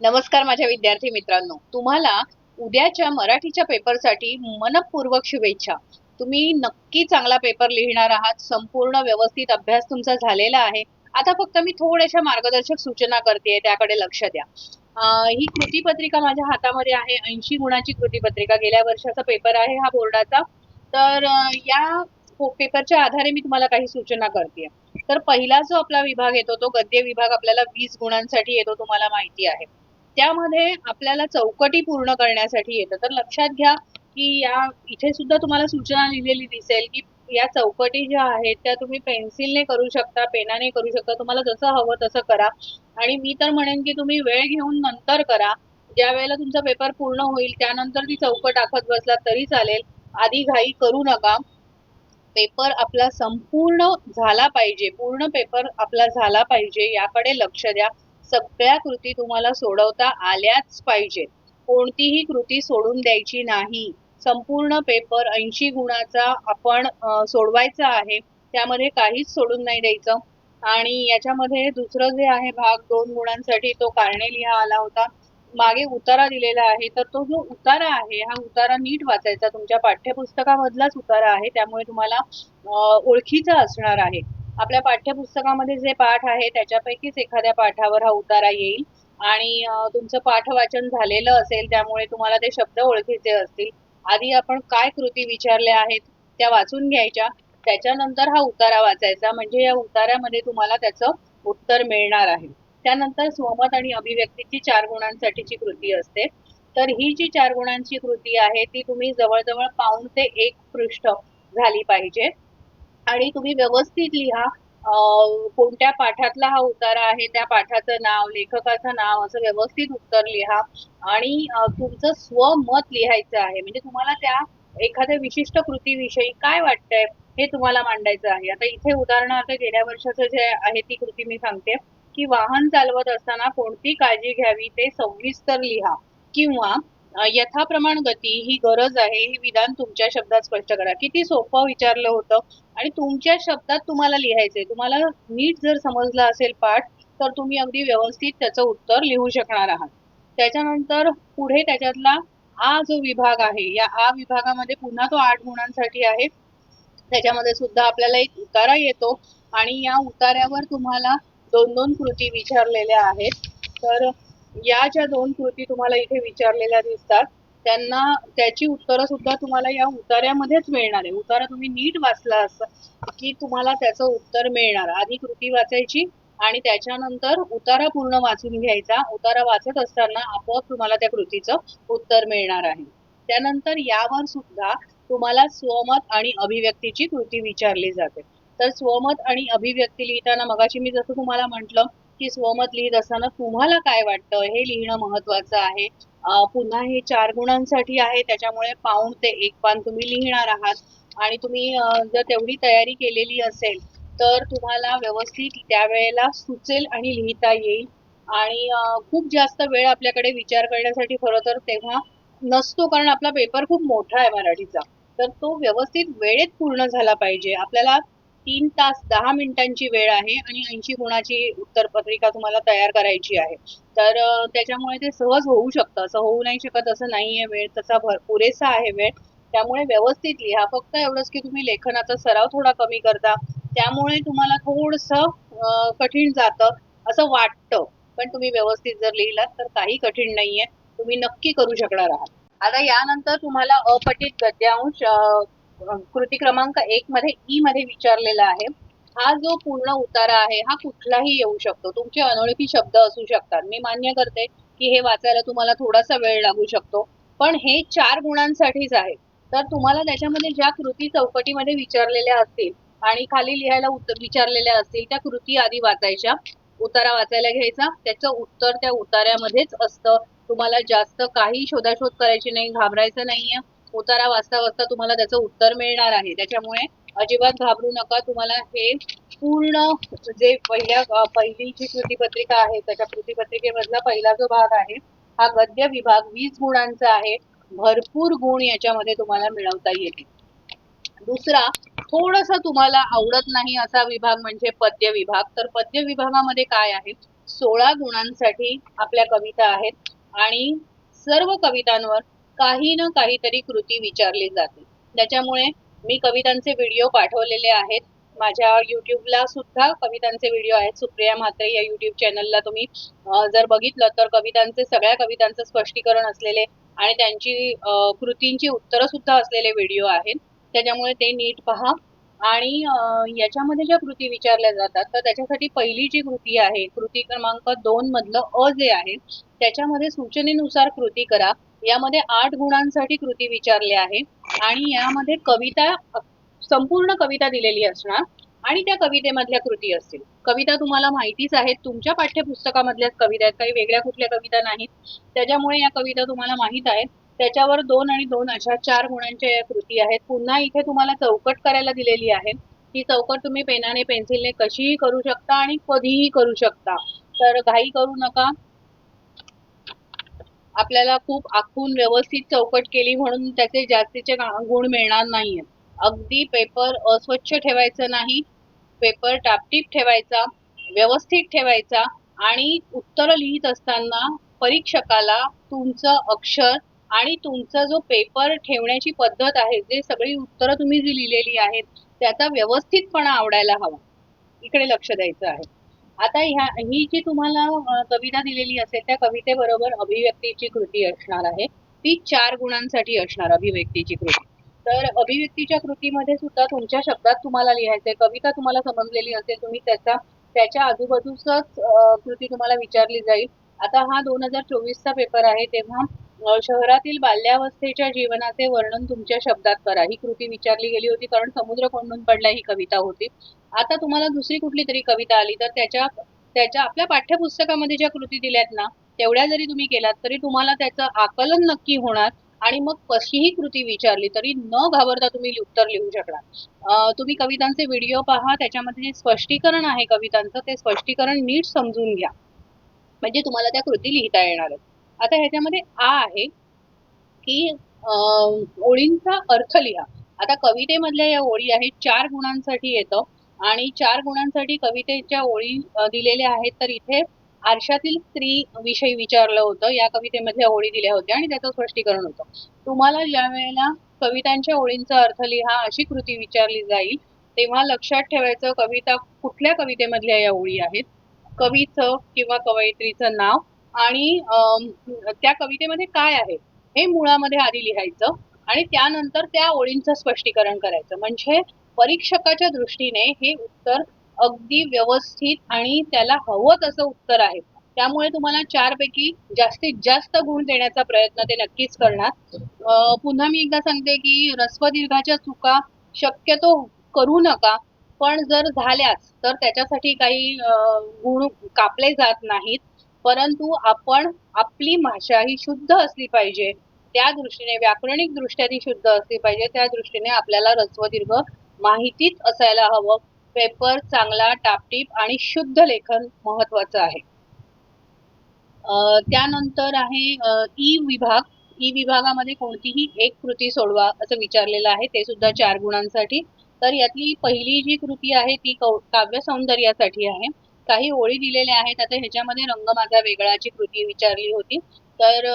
नमस्कार माझ्या विद्यार्थी मित्रांनो. तुम्हाला उद्याच्या मराठीच्या पेपरसाठी मनपूर्वक शुभेच्छा. तुम्ही नक्की चांगला पेपर लिहिणार आहात. संपूर्ण व्यवस्थित अभ्यास तुमचा झालेला आहे. आता फक्त मी थोड्याशा मार्गदर्शक सूचना करते त्याकडे लक्ष द्या. ही ही कृतीपत्रिका माझ्या हातामध्ये आहे. ऐंशी गुणाची कृतीपत्रिका. गेल्या वर्षाचा पेपर आहे हा बोर्डाचा. तर या पेपरच्या आधारे मी तुम्हाला काही सूचना करते. तर पहिला जो आपला विभाग येतो तो गद्य विभाग आपल्याला वीस गुणांसाठी येतो तुम्हाला माहिती आहे. त्यामध्ये आपल्याला चौकटी पूर्ण करण्यासाठी येतं. तर लक्षात घ्या की या इथे सुद्धा तुम्हाला सूचना लिहिलेली दिसेल की या चौकटी ज्या आहेत त्या तुम्ही पेन्सिलने करू शकता पेनाने करू शकता. तुम्हाला जसं हवं तसं करा. आणि मी तर म्हणेन की तुम्ही वेळ घेऊन नंतर करा. ज्या वेळेला तुमचा पेपर पूर्ण होईल त्यानंतर ती चौकट आखत बसला तरी चालेल. आधी घाई करू नका. पेपर आपला संपूर्ण झाला पाहिजे. पूर्ण पेपर आपला झाला पाहिजे याकडे लक्ष द्या. सगळ्या कृती तुम्हाला सोडवता आल्याच पाहिजेत. कोणतीही कृती सोडून द्यायची नाही. संपूर्ण पेपर ऐंशी गुणाचा आपण सोडवायचा आहे. त्यामध्ये काहीच सोडून नाही द्यायचं. आणि याच्यामध्ये दुसरं जे आहे भाग दोन गुणांसाठी तो कारणे लिहा आला होता. मागे उतारा दिलेला आहे. तर तो जो उतारा आहे हा उतारा नीट वाचायचा. तुमच्या पाठ्यपुस्तकामधलाच उतारा आहे. त्यामुळे तुम्हाला ओळखीचा असणार आहे. आपल्या पाठ्यपुस्तकामध्ये जे पाठ आहे त्याच्यापैकीच एखाद्या पाठावर हा उतारा येईल. आणि तुमचं पाठ वाचन झालेलं असेल त्यामुळे तुम्हाला ते शब्द ओळखीचे असतील. आधी आपण काय कृती विचारल्या आहेत त्या वाचून घ्यायच्या. त्याच्यानंतर हा उतारा वाचायचा. म्हणजे या उतारामध्ये तुम्हाला त्याचं उत्तर मिळणार आहे. त्यानंतर स्वमत आणि अभिव्यक्तीची चार गुणांसाठीची कृती असते. तर ही जी चार गुणांची कृती आहे ती तुम्ही जवळजवळ पाऊण ते एक पृष्ठ झाली पाहिजे. आणि तुम्ही व्यवस्थित लिहा कोणत्या पाठातला हा उतारा आहे त्या पाठाचं नाव लेखकाचं नाव असं व्यवस्थित उत्तर लिहा आणि तुमचं स्वमत लिहायचं आहे. म्हणजे तुम्हाला त्या एखाद्या विशिष्ट कृतीविषयी काय वाटतंय हे तुम्हाला मांडायचं आहे. आता इथे उदाहरणार्थ गेल्या वर्षाचं जे आहे ती कृती मी सांगते की वाहन चालवत असताना कोणती काळजी घ्यावी ते सविस्तर लिहा किंवा यथाप्रमाण गती ही गरज आहे हे विधान तुमच्या शब्दात स्पष्ट करा. किती सोपं विचारलं होतं आणि तुमच्या शब्दात तुम्हाला लिहायचंय. तुम्हाला नीट जर समजला असेल पाठ तर तुम्ही अगदी व्यवस्थित त्याचं उत्तर लिहू शकणार आहात. त्याच्यानंतर पुढे त्याच्यातला आ जो विभाग आहे या आ विभागामध्ये पुन्हा तो आठ गुणांसाठी आहे. त्याच्यामध्ये सुद्धा आपल्याला एक उतारा येतो आणि या उतार्यावर तुम्हाला दोन दोन कृती विचारलेल्या आहेत. तर या ज्या दोन कृती तुम्हाला इथे विचारलेल्या दिसतात त्यांना त्याची उत्तरं सुद्धा तुम्हाला या उतार्यामध्येच मिळणार आहे. उतारा तुम्ही नीट वाचला असता की तुम्हाला त्याचं उत्तर मिळणार. आधी कृती वाचायची आणि त्याच्यानंतर उतारा पूर्ण वाचून घ्यायचा. उतारा वाचत असताना आपोआप तुम्हाला त्या कृतीचं उत्तर मिळणार आहे. त्यानंतर यावर सुद्धा तुम्हाला स्वमत आणि अभिव्यक्तीची कृती विचारली जाते. तर स्वमत आणि अभिव्यक्ती लिहिताना मगाशी मी जसं तुम्हाला म्हटलं की स्वमत लिहित असताना तुम्हाला काय वाटतं? हे लिहिणं महत्वाचं आहे. पुन्हा हे चार गुणांसाठी आहे त्याच्यामुळे पाऊण ते एक पान तुम्ही लिहिणार आहात. आणि तुम्ही जर तेवढी तयारी केलेली असेल तर तुम्हाला व्यवस्थित त्यावेळेला सुचेल आणि लिहिता येईल. आणि खूप जास्त वेळ आपल्याकडे विचार करण्यासाठी खरं तर तेव्हा नसतो कारण आपला पेपर खूप मोठा आहे मराठीचा. तर तो व्यवस्थित वेळेत पूर्ण झाला पाहिजे. आपल्याला तीन तास दहा मिनिटांची वेळ आहे आणि ऐंशी गुणाची उत्तरपत्रिका तुम्हाला तयार करायची आहे. तर त्याच्यामुळे ते सहज होऊ शकतं. असं होऊ नाही शकत असं नाहीये वेळ. तसा भर पुरेसा आहे वेळ. त्यामुळे व्यवस्थित लिहा फक्त एवढंच की तुम्ही लेखनाचा सराव थोडा कमी करता. त्यामुळे तुम्हाला थोडस कठीण जातं असं वाटतं. पण तुम्ही व्यवस्थित जर लिहिलात तर काही कठीण नाहीये. तुम्ही नक्की करू शकणार आहात. आता यानंतर तुम्हाला अपठित गद्यांश कृती क्रमांक एक मध्ये ई मध्ये विचारलेला आहे. हा जो पूर्ण उतारा आहे हा कुठलाही येऊ शकतो. तुमचे अनोळखी शब्द असू शकतात. मी मान्य करते की हे वाचायला तुम्हाला थोडासा वेळ लागू शकतो. पण हे चार गुणांसाठीच आहे. तर तुम्हाला त्याच्यामध्ये ज्या कृती चौकटीमध्ये विचारलेल्या असतील आणि खाली लिहायला विचारलेल्या असतील त्या कृती आधी वाचायच्या. उतारा वाचायला घ्यायचा. त्याचं उत्तर त्या उतार्यामध्येच असतं. तुम्हाला जास्त काही शोधाशोध करायची नाही घाबरायचं नाहीये. उतारा वाचता वाचता तुम्हाला त्याचं उत्तर मिळणार आहे. त्याच्यामुळे अजिबात घाबरू नका. तुम्हाला हे पूर्ण जे पहिल्या पहिली जी कृतीपत्रिका आहे त्याच्या कृतीपत्रिकेमधला पहिला जो भाग आहे हा गद्य विभाग वीस गुणांचा आहे. भरपूर गुण याच्यामध्ये तुम्हाला मिळवता येतील. दुसरा थोडासा तुम्हाला आवडत नाही असा विभाग म्हणजे पद्य विभाग. तर पद्य विभागामध्ये काय आहे? सोळा गुणांसाठी आपल्या कविता आहेत आणि सर्व कवितांवर काही ना काहीतरी कृती विचारली जाते. त्याच्यामुळे मी कवितांचे व्हिडिओ पाठवलेले आहेत. माझ्या युट्यूबला सुद्धा कवितांचे व्हिडिओ आहेत. सुप्रिया म्हात्रे या युट्यूब चॅनलला तुम्ही जर बघितलं तर कवितांचे सगळ्या कवितांचं स्पष्टीकरण असलेले आणि त्यांची कृतींची उत्तरं सुद्धा असलेले व्हिडिओ आहेत. त्याच्यामुळे ते नीट पहा. आणि याच्यामध्ये ज्या कृती विचारल्या जातात तर त्याच्यासाठी पहिली जी कृती आहे कृती क्रमांक दोन मधलं अ जे आहे त्याच्यामध्ये सूचनेनुसार कृती करा. यामध्ये आठ गुणांसाठी कृती विचारली आहे. आणि यामध्ये कविता संपूर्ण कविता दिलेली असणार. आणि त्या कवितेमधल्या कृती असतील. कविता तुम्हाला माहितीच आहेत. तुमच्या पाठ्यपुस्तकामधल्याच कविता आहेत. काही वेगळ्या कुठल्या कविता नाहीत. त्याच्यामुळे या कविता तुम्हाला माहीत आहेत. त्याच्यावर दोन आणि दोन अशा चार गुणांच्या या कृती आहेत. पुन्हा इथे तुम्हाला चौकट करायला दिलेली आहे. ही चौकट तुम्ही पेनाने पेन्सिलने कशीही करू शकता आणि कधीही करू शकता. तर घाई करू नका. आपल्याला खूप आखून व्यवस्थित चौकट केली म्हणून त्याचे जास्तीचे गुण मिळणार नाहीयेत अगदी पेपर अस्वच्छ ठेवायचं नाही पेपर टापटीप ठेवायचा व्यवस्थित ठेवायचा आणि उत्तर लिहित असताना परीक्षकाला तुमचं अक्षर आणि तुमचा जो पेपर ठेवण्याची पद्धत आहे जे सगळी उत्तरं तुम्ही जी लिहिलेली आहेत त्याचा व्यवस्थितपणा आवडायला हवा. इकडे लक्ष द्यायचं आहे. आता ह्या ही जी तुम्हाला कविता दिलेली असेल त्या कवितेबरोबर अभिव्यक्तीची कृती असणार आहे. ती चार गुणांसाठी असणार अभिव्यक्तीची कृती. तर अभिव्यक्तीच्या कृतीमध्ये सुद्धा तुमच्या शब्दात तुम्हाला लिहायचंय. कविता तुम्हाला समजलेली असेल तुम्ही त्याचा त्याच्या आजूबाजूचाच कृती तुम्हाला विचारली जाईल. आता हा दोन हजार चोवीसचा पेपर आहे तेव्हा शहरातील बाल्यावस्थेच्या जीवनाचे वर्णन तुमच्या शब्दात करा. ही कृती विचारली गेली होती कारण समुद्र कोंडून पडला ही कविता होती. आता तुम्हाला दुसरी कुठली तरी कविता आली तर त्याच्या त्याच्या आपल्या पाठ्यपुस्तकामध्ये ज्या कृती दिल्यात ना तेवढ्या जरी तुम्ही केलात तरी तुम्हाला त्याचं आकलन नक्की होणार आणि मग कशीही कृती विचारली तरी न घाबरता तुम्ही उत्तर लिहू शकणार. तुम्ही कवितांचे व्हिडिओ पहा त्याच्यामध्ये जे स्पष्टीकरण आहे कवितांचं ते स्पष्टीकरण नीट समजून घ्या. म्हणजे तुम्हाला त्या कृती लिहिता येणार आहेत. आता ह्याच्यामध्ये आ आहे की ओळींचा अर्थ लिहा. आता कवितेमधल्या या ओळी आहेत चार गुणांसाठी येतं. आणि चार गुणांसाठी कवितेच्या ओळी दिलेल्या आहेत. तर इथे आरशातील स्त्री विषयी विचारलं होतं. या कवितेमधल्या ओळी दिल्या होत्या आणि त्याचं स्पष्टीकरण होतं. तुम्हाला ज्या वेळेला कवितांच्या ओळींचा अर्थ लिहा अशी कृती विचारली जाईल तेव्हा लक्षात ठेवायचं कविता कुठल्या कवितेमधल्या या ओळी आहेत? कवीचं किंवा कवयित्रीचं नाव आणि त्या कवितेमध्ये काय आहे? हे मुळामध्ये आधी लिहायचं आणि त्यानंतर त्या ओळींचं स्पष्टीकरण करायचं. म्हणजे परीक्षकाच्या दृष्टीने हे उत्तर अगदी व्यवस्थित आणि त्याला हवं तसं उत्तर आहे. त्यामुळे तुम्हाला चार पैकी जास्तीत जास्त गुण देण्याचा प्रयत्न ते नक्कीच करणार. पुन्हा मी एकदा सांगते की रस्वदीर्घाच्या चुका शक्यतो करू नका पण जर झाल्याच तर त्याच्यासाठी काही अं, गुण कापले जात नाहीत. परंतु आपण आपली भाषा ही शुद्ध असली पाहिजे. त्या दृष्टीने व्याकरणिक दृष्ट्या ती शुद्ध असली पाहिजे. त्या दृष्टीने आपल्याला रस्वदीर्घ माहितीच असायला हवं. पेपर चांगला टापटीप आणि शुद्ध लेखन महत्वाचं आहे. त्यानंतर आहे ई विभाग ई विभागामध्ये कोणतीही एक कृती सोडवा असं विचारलेलं आहे. ते सुद्धा चार गुणांसाठी. तर यातली पहिली जी कृती आहे ती कौ- काव्य सौंदर्यासाठी आहे. काही ओळी दिलेल्या आहेत. आता ह्याच्यामध्ये रंग माझा वेगळाची कृती विचारली होती. तर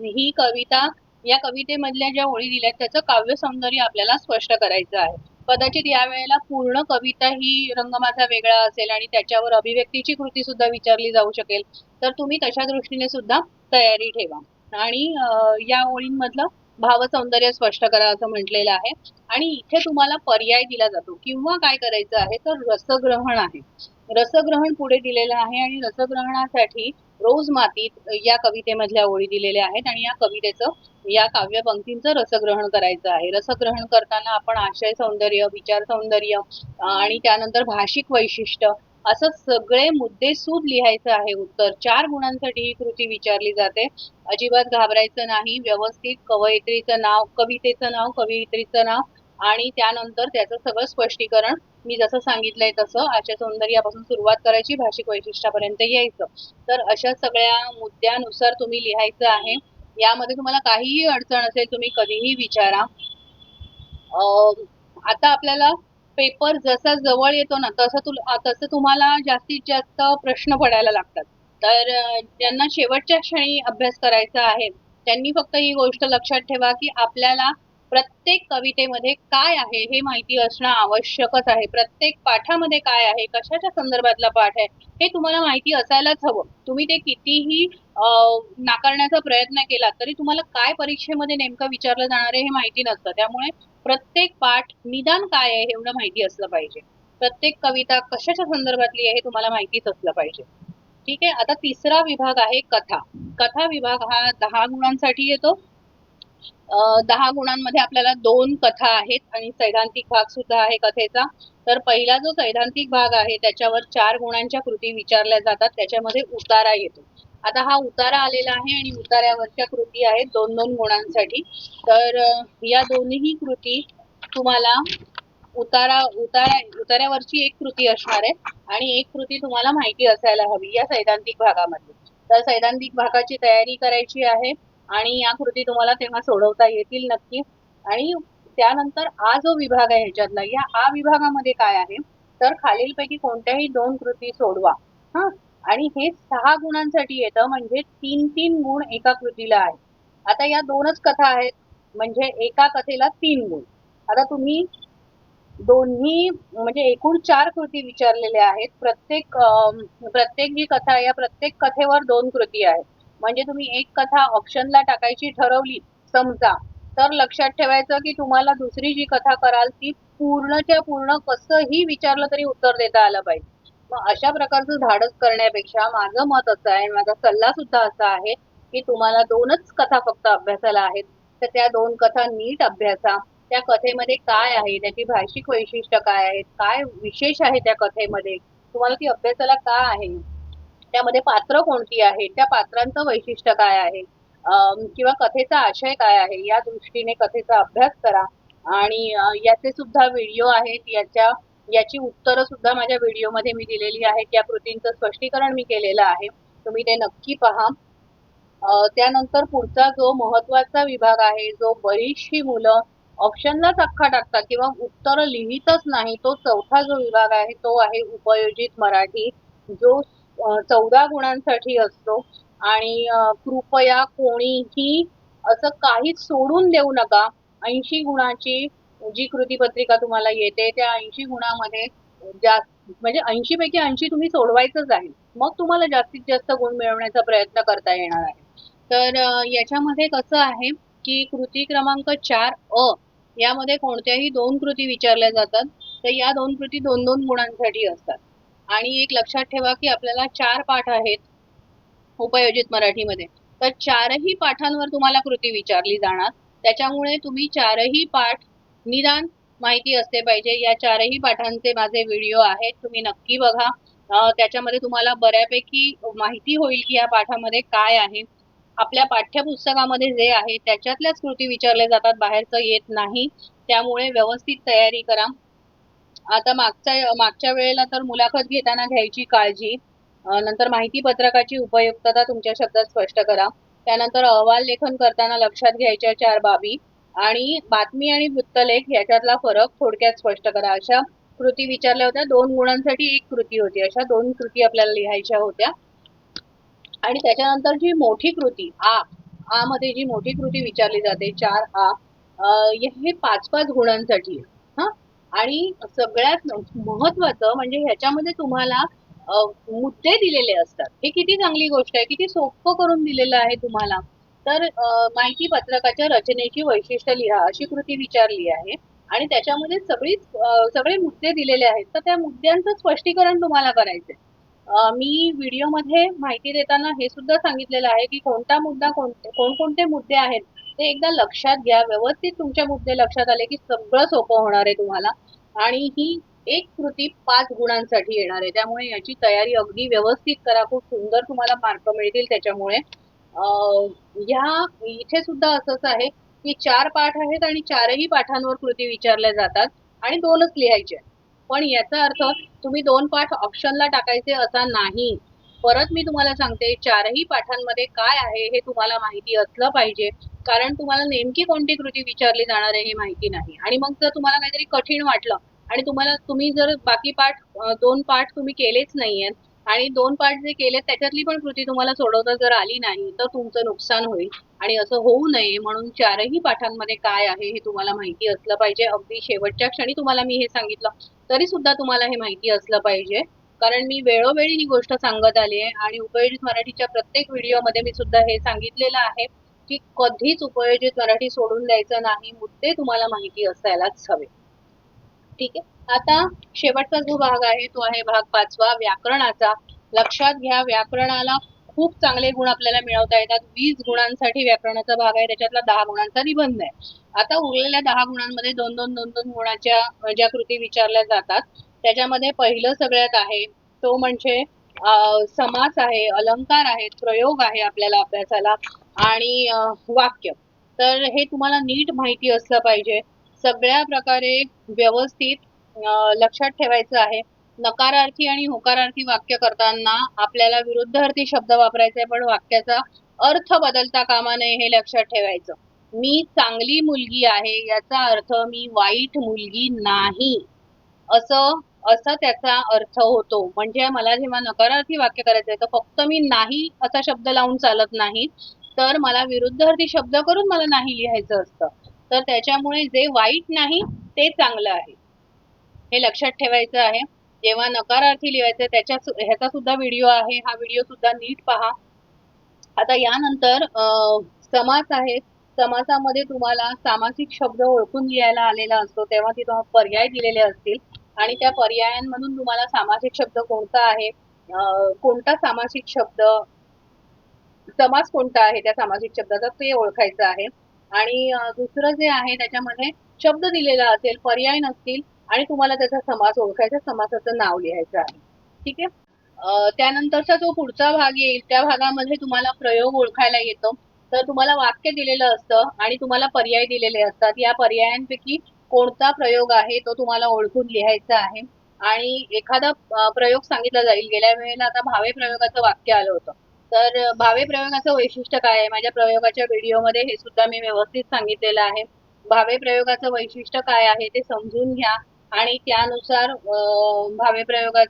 ही कविता या कवितेमधल्या ज्या ओळी दिल्या त्याचं काव्य सौंदर्य आपल्याला स्पष्ट करायचं आहे. कदाचित या वेळेला पूर्ण कविता ही रंग माझा वेगळा असेल आणि त्याच्यावर अभिव्यक्तीची कृती सुद्धा विचारली जाऊ शकेल तर तुम्ही तशा दृष्टीने सुद्धा तयारी ठेवा. आणि या ओळींमधलं भावसौंदर्य स्पष्ट करा असं म्हटलेलं आहे. आणि इथे तुम्हाला पर्याय दिला जातो. किंवा काय करायचं आहे तर रसग्रहण आहे. रसग्रहण पुढे दिलेलं आहे आणि रसग्रहणासाठी रोज मातीत या कवितेमधल्या ओळी दिलेल्या आहेत आणि या कवितेचं या काव्यपंक्तींचं रसग्रहण करायचं आहे. रसग्रहण करताना आपण आशय सौंदर्य विचार सौंदर्य आणि त्यानंतर भाषिक वैशिष्ट्य असं सगळे मुद्देसूद लिहायचं आहे. उत्तर चार गुणांसाठी ही कृती विचारली जाते. अजिबात घाबरायचं नाही. व्यवस्थित कवयित्रीचं नाव कवितेचं नाव कवयित्रीचं नाव आणि त्यानंतर त्याचं सगळं स्पष्टीकरण मी जसं सांगितलंय तसं आशय सौंदर्यापासून सुरुवात करायची भाषिक वैशिष्ट्यापर्यंत यायचं. तर अशा सगळ्या मुद्द्यानुसार तुम्ही लिहायचं आहे. यामध्ये तुम्हाला काहीही अडचण असेल तुम्ही कधीही विचारा. अं, आता आपल्याला पेपर जसा जवळ येतो ना तसं तुला तसं तुम्हाला जास्तीत जास्त प्रश्न पडायला लागतात. तर ज्यांना शेवटच्या क्षणी अभ्यास करायचा आहे त्यांनी फक्त ही गोष्ट लक्षात ठेवा की आपल्याला प्रत्येक कवितेमध्ये काय आहे हे माहिती असणं आवश्यकच आहे. प्रत्येक पाठामध्ये काय आहे कशाच्या संदर्भातला पाठ आहे हे तुम्हाला माहिती असायलाच हवं. तुम्ही ते कितीही अ, नाकारण्याचा प्रयत्न केला तरी तुम्हाला काय परीक्षेमध्ये नेमकं विचारलं जाणार आहे हे माहिती नसतं. त्यामुळे प्रत्येक पाठ निदान काय आहे एवढं माहिती असलं पाहिजे. प्रत्येक कविता कशाच्या संदर्भातली आहे हे तुम्हाला माहितीच असलं पाहिजे. ठीक आहे? आता तिसरा विभाग आहे कथा. कथा विभाग हा दहा गुणांसाठी येतो. दहा गुणांमध्ये आपल्याला दोन कथा आहेत आणि सैद्धांतिक भाग सुद्धा आहे कथेचा. तर पहिला जो सैद्धांतिक भाग आहे त्याच्यावर चार गुणांच्या कृती विचारल्या जातात त्याच्यामध्ये उतारा येतो. आता हा उतारा आलेला आहे आणि उतार्यावरच्या कृती आहेत दोन दोन गुणांसाठी. तर या दोन्ही कृती तुम्हाला उतारा उतारा उतार्यावरची एक कृती असणार आहे आणि एक कृती तुम्हाला माहिती असायला हवी या सैद्धांतिक भागामध्ये. तर सैद्धांतिक भागाची तयारी करायची आहे. आणि या कृती तुम्हाला तेव्हा सोडवता येतील नक्की. आणि त्यानंतर हा जो विभाग आहे ह्याच्यातला या हा विभागामध्ये काय आहे? तर खालीलपैकी कोणत्याही दोन कृती सोडवा. हा? आणि हे सहा गुणांसाठी येतं म्हणजे तीन तीन गुण एका कृतीला आहे आता या दोनच कथा आहेत म्हणजे एका कथेला तीन गुण. आता तुम्ही दोन्ही म्हणजे एकूण चार कृती विचारलेल्या आहेत. प्रत्येक प्रत्येक जी कथा या प्रत्येक कथेवर दोन कृती आहेत. म्हणजे तुम्ही एक कथा ऑप्शनला टाकायची ठरवली समजा. तर लक्षात ठेवायचं की तुम्हाला दुसरी जी कथा कराल ती पूर्णच्या पूर्ण कसंही विचारलं तरी उत्तर देता आलं पाहिजे. मग अशा प्रकारचं धाडस करण्यापेक्षा माझं मत असं आहे माझा सल्ला सुद्धा असा आहे की तुम्हाला दोनच कथा फक्त अभ्यासाला आहेत. तर त्या दोन कथा नीट अभ्यासा. त्या कथेमध्ये काय आहे? त्याची भाषिक वैशिष्ट्य काय आहेत? काय विशेष आहे त्या कथेमध्ये? तुम्हाला ती अभ्यासाला का आहे? त्यामध्ये पात्र कोणती आहे? त्या पात्रांचं वैशिष्ट्य काय आहे? किंवा कथेचा आशय काय आहे? या दृष्टीने कथेचा अभ्यास करा. आणि याचे सुद्धा व्हिडिओ आहेत. याच्या याची उत्तरं सुद्धा माझ्या व्हिडिओमध्ये मी दिलेली आहेत. या कृतींचं स्पष्टीकरण मी केलेलं आहे. तुम्ही ते नक्की पहा. त्यानंतर पुढचा जो महत्त्वाचा विभाग आहे जो बरीचशी मुलं ऑप्शनलाच अख्खा टाकतात किंवा उत्तरं लिहितच नाही तो चौथा जो विभाग आहे तो आहे उपयोजित मराठी. जो चौदा गुणांसाठी असतो. आणि कृपया कोणीही असं काहीच सोडून देऊ नका. ऐंशी गुणाची जी कृतीपत्रिका तुम्हाला येते त्या ऐंशी गुणामध्ये जास्त म्हणजे ऐंशी पैकी ऐंशी तुम्ही सोडवायचंच आहे. मग तुम्हाला जास्तीत जास्त गुण मिळवण्याचा प्रयत्न करता येणार आहे. तर याच्यामध्ये कसं आहे की कृती क्रमांक चार अ यामध्ये कोणत्याही दोन कृती विचारल्या जातात. तर या दोन कृती दोन दोन गुणांसाठी असतात. आणि एक लक्षात ठेवा की आपल्याला चार पाठ आहेत उपयोजित मराठीमध्ये. तर चारही पाठांवर तुम्हाला कृती विचारली जाणार. त्याच्यामुळे तुम्ही चारही पाठ निदान माहिती असते पाहिजे. या चारही पाठांचे माझे व्हिडिओ आहेत. तुम्ही नक्की बघा. त्याच्यामध्ये तुम्हाला बऱ्यापैकी माहिती होईल की या पाठामध्ये काय आहे. आपल्या पाठ्यपुस्तकामध्ये जे आहे त्याच्यातल्याच कृती विचारल्या जातात. बाहेरचं येत नाही. त्यामुळे व्यवस्थित तयारी करा. आता मागच्या मागच्या वेळेला तर मुलाखत घेताना घ्यायची काळजी. नंतर माहिती पत्रकाची उपयुक्तता तुमच्या शब्दात स्पष्ट करा. त्यानंतर अहवाल लेखन करताना लक्षात घ्यायच्या चार बाबी आणि बातमी आणि वृत्तलेख याच्यातला फरक थोडक्यात स्पष्ट करा. अशा कृती विचारल्या होत्या. दोन गुणांसाठी एक कृती होती. अशा दोन कृती आपल्याला लिहायच्या होत्या. आणि त्याच्यानंतर जी मोठी कृती आ आ मध्ये जी मोठी कृती विचारली जाते चार आ हे पाच पाच गुणांसाठी. आहे. आणि सगळ्यात महत्वाचं म्हणजे ह्याच्यामध्ये तुम्हाला मुद्दे दिलेले असतात. हे किती चांगली गोष्ट आहे किती सोपं करून दिलेलं आहे तुम्हाला. तर माहिती पत्रकाच्या रचनेची वैशिष्ट्य लिहा अशी कृती विचारली आहे. आणि त्याच्यामध्ये सगळीच सगळे मुद्दे दिलेले आहेत. तर त्या मुद्द्यांचं स्पष्टीकरण तुम्हाला करायचंय. मी व्हिडिओमध्ये माहिती देताना हे सुद्धा सांगितलेलं आहे की कोणता मुद्दा कोणते कोणकोणते मुद्दे आहेत ते एकदा लक्षात घ्या व्यवस्थित तुमच्या मुद्दे लक्षात आले की सगळं सोपं होणार आहे तुम्हाला. आणि ही एक कृती पाच गुणांसाठी येणार आहे. त्यामुळे याची तयारी अगदी व्यवस्थित करा. खूप सुंदर तुम्हाला मार्क मिळतील त्याच्यामुळे. ह्या इथे सुद्धा असंच आहे की चार पाठ आहेत आणि चारही पाठांवर कृती विचारल्या जातात आणि दोनच लिहायचे पण याचा अर्थ तुम्ही दोन पाठ ऑप्शनला टाकायचे असा नाही. परत मी तुम्हाला सांगते चारही पाठांमध्ये काय आहे हे तुम्हाला माहिती असलं पाहिजे. कारण तुम्हाला नेमकी कोणती कृती विचारली जाणार आहे हे माहिती नाही. आणि मग जर तुम्हाला काहीतरी कठीण वाटलं आणि तुम्हाला तुम्ही जर बाकी पाठ दोन पाठ तुम्ही केलेच नाहीयेत आणि दोन पाठ जे केलेत त्याच्यातली पण कृती तुम्हाला सोडवता जर आली नाही तर तुमचं नुकसान होईल. आणि असं होऊ नये म्हणून चारही पाठांमध्ये काय आहे हे तुम्हाला माहिती असलं पाहिजे. अगदी शेवटच्या क्षणी तुम्हाला मी हे सांगितलं तरी सुद्धा तुम्हाला हे माहिती असलं पाहिजे. कारण मी वेळोवेळी ही गोष्ट सांगत आली आहे आणि उपयोजित मराठीच्या प्रत्येक व्हिडिओमध्ये मी सुद्धा हे सांगितलेलं आहे की कधीच उपयोजित मराठी सोडून द्यायचं नाही मुद्दे तुम्हाला माहिती असायलाच हवे. ठीक आहे? आता शेवटचा जो भाग आहे तो आहे भाग पाचवा व्याकरणाचा. लक्षात घ्या व्याकरणाला खूप चांगले गुण आपल्याला मिळवता येतात. वीस गुणांसाठी व्याकरणाचा भाग आहे त्याच्यातला दहा गुणांचा निबंध आहे. आता उरलेल्या दहा गुणांमध्ये दोन दोन दोन दोन गुणाच्या ज्या कृती विचारल्या जातात त्याच्यामध्ये पहिलं सगळ्यात आहे तो म्हणजे समास आहे अलंकार आहेत प्रयोग आहे आपल्याला अभ्यासाला आणि वाक्य. तर हे तुम्हाला नीट माहिती असलं पाहिजे. सगळ्या प्रकारे व्यवस्थित लक्षात ठेवायचं आहे. नकारार्थी आणि होकारार्थी वाक्य करताना आपल्याला विरुद्धार्थी शब्द वापरायचे पण वाक्याचा अर्थ बदलता कामा नये हे लक्षात ठेवायचं. मी चांगली मुलगी आहे याचा अर्थ मी वाईट मुलगी नाही. असं असा त्याचा अर्थ होतो. म्हणजे मला जेव्हा नकारार्थी वाक्य करायचंय तर फक्त मी नाही असा शब्द लावून चालत नाही. तर मला विरुद्धार्थी शब्द करून मला नाही लिहायचं असतं. तर त्याच्यामुळे जे वाईट नाही ते चांगलं आहे. हे लक्षात ठेवायचं आहे. जेव्हा नकारार्थी लिहायचं त्याच्या ह्याचा सुद्धा व्हिडिओ आहे. हा व्हिडिओ सुद्धा नीट पहा. आता यानंतर अं, समास आहे. समासामध्ये तुम्हाला सामासिक शब्द ओळखून लिहायला आलेला असतो. तेव्हा तिथं पर्याय दिलेले असतील. आणि त्या पर्यायांमधून तुम्हाला सामासिक शब्द कोणता आहे? कोणता सामासिक शब्द? समास कोणता आहे त्या सामासिक शब्दाचा? ते ओळखायचं आहे. आणि दुसरं जे आहे त्याच्यामध्ये शब्द दिलेला असेल पर्याय नसतील आणि तुम्हाला त्याचा समास ओळखायचा समासाचं नाव लिहायचं आहे. ठीक आहे? त्यानंतरचा जो पुढचा भाग येईल त्या भागामध्ये तुम्हाला प्रयोग ओळखायला येतो. तर तुम्हाला वाक्य दिलेलं असतं आणि तुम्हाला पर्याय दिलेले असतात. या पर्यायांपैकी कोणता प्रयोग आहे तो तुम्हाला ओळखून लिहायचा आहे. आणि एखादा प्रयोग सांगितला जाईल. गेल्या वेळेला आता भावे प्रयोगाचं वाक्य आलं होतं. तर भावे प्रयोगाचं वैशिष्ट्य काय आहे? माझ्या प्रयोगाच्या व्हिडिओमध्ये हे सुद्धा मी व्यवस्थित सांगितलेलं आहे. भावे प्रयोगाचं वैशिष्ट्य काय आहे ते समजून घ्या. आणि त्यानुसार भावे प्रयोगात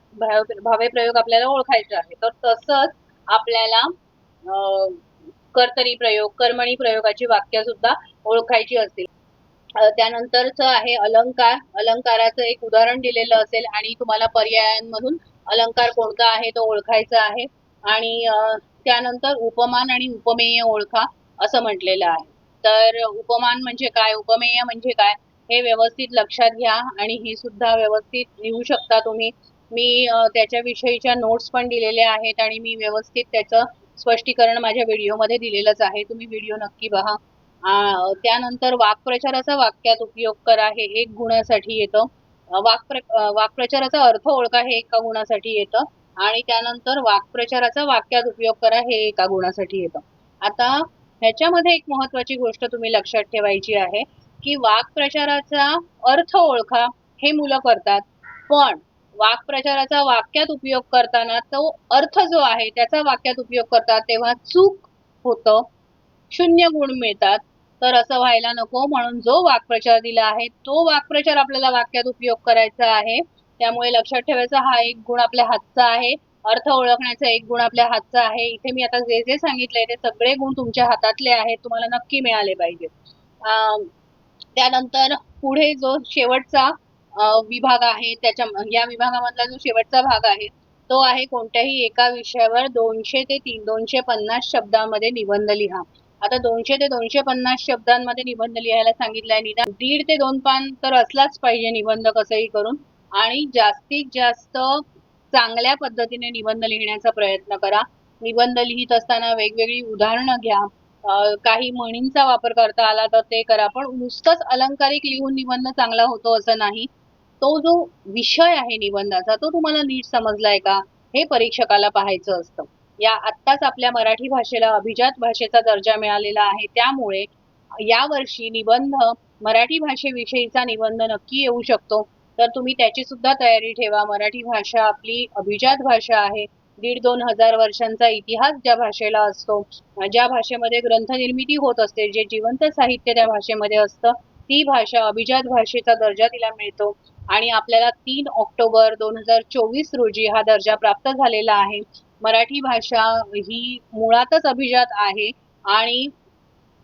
भावे प्रयोग आपल्याला ओळखायचा आहे तर तसंच आपल्याला कर्तरी प्रयोग कर्मणी प्रयोगाची वाक्य सुद्धा ओळखायची असतील. त्यानंतरच आहे अलंकार. अलंकाराचं एक उदाहरण दिलेलं असेल आणि तुम्हाला पर्यायांमधून अलंकार कोणता आहे तो ओळखायचा आहे. आणि त्यानंतर उपमान आणि उपमेय ओळखा असं म्हटलेलं आहे. तर उपमान म्हणजे काय? उपमेय म्हणजे काय? हे व्यवस्थित लक्षात घ्या आणि हे सुद्धा व्यवस्थित लिहू शकता तुम्ही. मी त्याच्याविषयीच्या नोट्स पण दिलेल्या आहेत आणि मी व्यवस्थित त्याचं स्पष्टीकरण माझ्या व्हिडिओमध्ये दिलेलंच आहे. तुम्ही व्हिडिओ नक्की पहा त्यानंतर वाक्प्रचाराचा वाक्यात उपयोग करा हे एक गुणासाठी येतं. वाक्प्र वाक्प्रचाराचा अर्थ ओळखा हे एका गुणासाठी येतं. आणि त्यानंतर वाक्प्रचाराचा वाक्यात उपयोग करा हे एका गुणासाठी येतं. आता ह्याच्यामध्ये एक महत्वाची गोष्ट तुम्ही लक्षात ठेवायची आहे की वाक्प्रचाराचा अर्थ ओळखा हे मुलं करतात. पण वाक्प्रचाराचा वाक्यात उपयोग करताना तो अर्थ जो आहे त्याचा वाक्यात उपयोग करतात तेव्हा चूक होतं. शून्य गुण मिळतात. तर असं व्हायला नको. म्हणून जो वाक्प्रचार दिला आहे तो वाक्प्रचार आपल्याला वाक्यात उपयोग करायचा आहे. त्यामुळे लक्षात ठेवायचा हा एक गुण आपल्या हातचा आहे. अर्थ ओळखण्याचा एक गुण आपल्या हातचा आहे. इथे मी आता जे जे सांगितलंय ते सगळे गुण तुमच्या हातातले आहेत. तुम्हाला नक्की मिळाले पाहिजे. अं, त्यानंतर पुढे जो शेवटचा अं, विभाग आहे त्याच्या या विभागामधला जो शेवटचा भाग आहे तो आहे कोणत्याही एका विषयावर दोनशे ते तीन दोनशे पन्नास शब्दामध्ये निबंध लिहा. आता दोनशे ते दोनशे पन्नास शब्दांमध्ये निबंध लिहायला सांगितलंय निदान दीड ते दोन पान तर असलाच पाहिजे निबंध कसंही करून. आणि जास्तीत जास्त चांगल्या पद्धतीने निबंध लिहिण्याचा प्रयत्न करा. निबंध लिहित असताना वेगवेगळी उदाहरणं घ्या. काही म्हणींचा वापर करता आला तर ते करा. पण नुसतंच अलंकारिक लिहून निबंध चांगला होतो असं नाही. तो जो विषय आहे निबंधाचा तो तुम्हाला नीट समजलाय का? हे परीक्षकाला पाहायचं असतं. या आत्ताच आपल्या मराठी भाषेला अभिजात भाषेचा दर्जा मिळालेला आहे. त्यामुळे यावर्षी निबंध मराठी भाषेविषयीचा निबंध नक्की येऊ शकतो. तर तुम्ही त्याची सुद्धा तयारी ठेवा. मराठी भाषा आपली अभिजात भाषा आहे. दीड दोन हजार वर्षांचा इतिहास ज्या भाषेला असतो ज्या भाषेमध्ये ग्रंथनिर्मिती होत असते जे जिवंत साहित्य त्या भाषेमध्ये असतं ती भाषा अभिजात भाषेचा दर्जा तिला मिळतो. आणि आपल्याला तीन ऑक्टोबर दोन हजार चोवीस रोजी हा दर्जा प्राप्त झालेला आहे. मराठी भाषा ही मुळातच अभिजात आहे आणि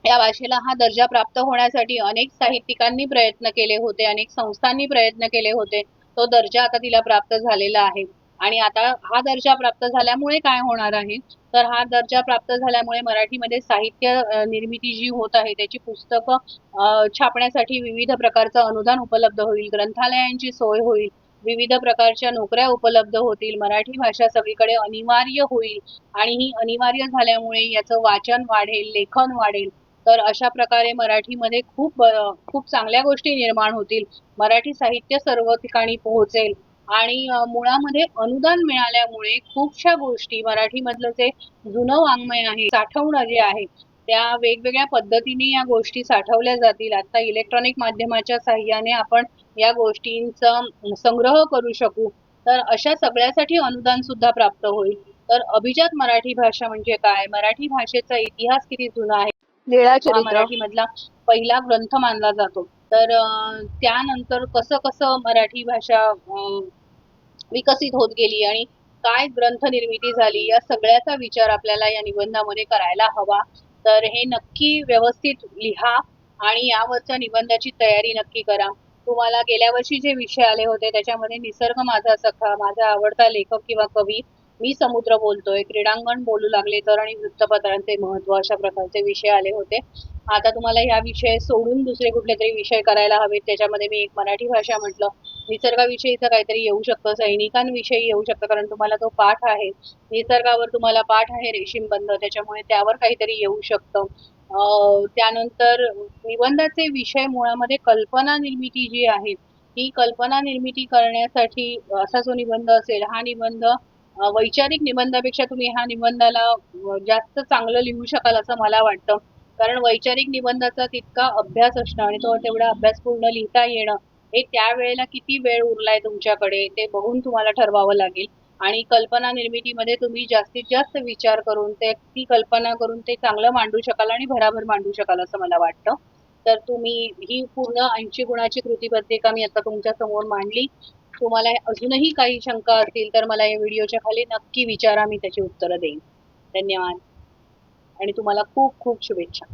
या भाषेला हा दर्जा प्राप्त होण्यासाठी अनेक साहित्यिकांनी प्रयत्न केले होते अनेक संस्थांनी प्रयत्न केले होते. तो दर्जा आता तिला प्राप्त झालेला आहे. आणि आता हा दर्जा प्राप्त झाल्यामुळे काय होणार आहे? तर हा दर्जा प्राप्त झाल्यामुळे मराठीमध्ये साहित्य निर्मिती जी होत आहे त्याची पुस्तकं छापण्यासाठी विविध प्रकारचं अनुदान उपलब्ध होईल ग्रंथालयांची सोय होईल विविध प्रकारच्या नोकऱ्या उपलब्ध होतील मराठी भाषा सगळीकडे अनिवार्य होईल आणि ही अनिवार्य झाल्यामुळे याचं वाचन वाढेल लेखन वाढेल. तर अशा प्रकारे मराठीमध्ये खूप खूप चांगल्या गोष्टी निर्माण होतील. मराठी साहित्य सर्व ठिकाणी पोहोचेल. आणि मुळामध्ये अनुदान मिळाल्यामुळे खूपशा गोष्टी मराठीमधलं जे जुनं वाङ्मय आहे साठवणं जे आहे त्या वेगवेगळ्या पद्धतीने या गोष्टी साठवल्या जातील. आता इलेक्ट्रॉनिक माध्यमाच्या साह्याने आपण या गोष्टींचा संग्रह करू शकू. तर अशा सगळ्यासाठी अनुदान सुद्धा प्राप्त होईल. तर अभिजात मराठी भाषा म्हणजे काय? मराठी भाषेचा इतिहास किती जुना आहे? चरित्र. मराठीमधला पहिला ग्रंथ मानला जातो. तर त्यानंतर कसं कसं मराठी भाषा विकसित होत गेली आणि काय ग्रंथ निर्मिती झाली या सगळ्याचा विचार आपल्याला या निबंधामध्ये करायला हवा. तर हे नक्की व्यवस्थित लिहा आणि यावरच्या निबंधाची तयारी नक्की करा. तुम्हाला गेल्या वर्षी जे विषय आले होते त्याच्यामध्ये निसर्ग माझा सखा माझा आवडता लेखक किंवा कवी मी समुद्र बोलतोय क्रीडांगण बोलू लागले तर आणि वृत्तपत्रांचे महत्त्व अशा प्रकारचे विषय आले होते. आता तुम्हाला ह्या विषय सोडून दुसरे कुठले तरी विषय करायला हवेत त्याच्यामध्ये मी एक मराठी भाषा म्हटलं. निसर्गाविषयीचं काहीतरी येऊ शकतं सैनिकांविषयी येऊ शकतं कारण तुम्हाला तो पाठ आहे. निसर्गावर तुम्हाला पाठ आहे रेशीमबंध त्याच्यामुळे त्यावर काहीतरी येऊ शकतं. त्यानंतर निबंधाचे विषय मुळामध्ये कल्पना निर्मिती जी आहे ही कल्पना निर्मिती करण्यासाठी असा जो निबंध असेल हा निबंध वैचारिक निबंधापेक्षा तुम्ही ह्या निबंधाला जास्त चांगलं लिहू शकाल असं मला वाटतं. कारण वैचारिक निबंधाचा तितका अभ्यास असणं आणि तो तेवढा अभ्यास पूर्ण लिहिता येणं हे त्यावेळेला किती वेळ उरलाय तुमच्याकडे ते बघून तुम्हाला ठरवावं लागेल. आणि कल्पना निर्मितीमध्ये तुम्ही जास्तीत जास्त विचार करून ते ती कल्पना करून ते चांगलं मांडू शकाल आणि भराभर मांडू शकाल असं मला वाटतं. तर तुम्ही ही पूर्ण ऐंशी गुणाची कृती कृतीपत्रिका मी आता तुमच्यासमोर मांडली. तुम्हाला अजूनही काही शंका असतील तर मला या व्हिडिओच्या खाली नक्की विचारा मी त्याची उत्तरं देईन. धन्यवाद. आणि तुम्हाला खूप खूप शुभेच्छा.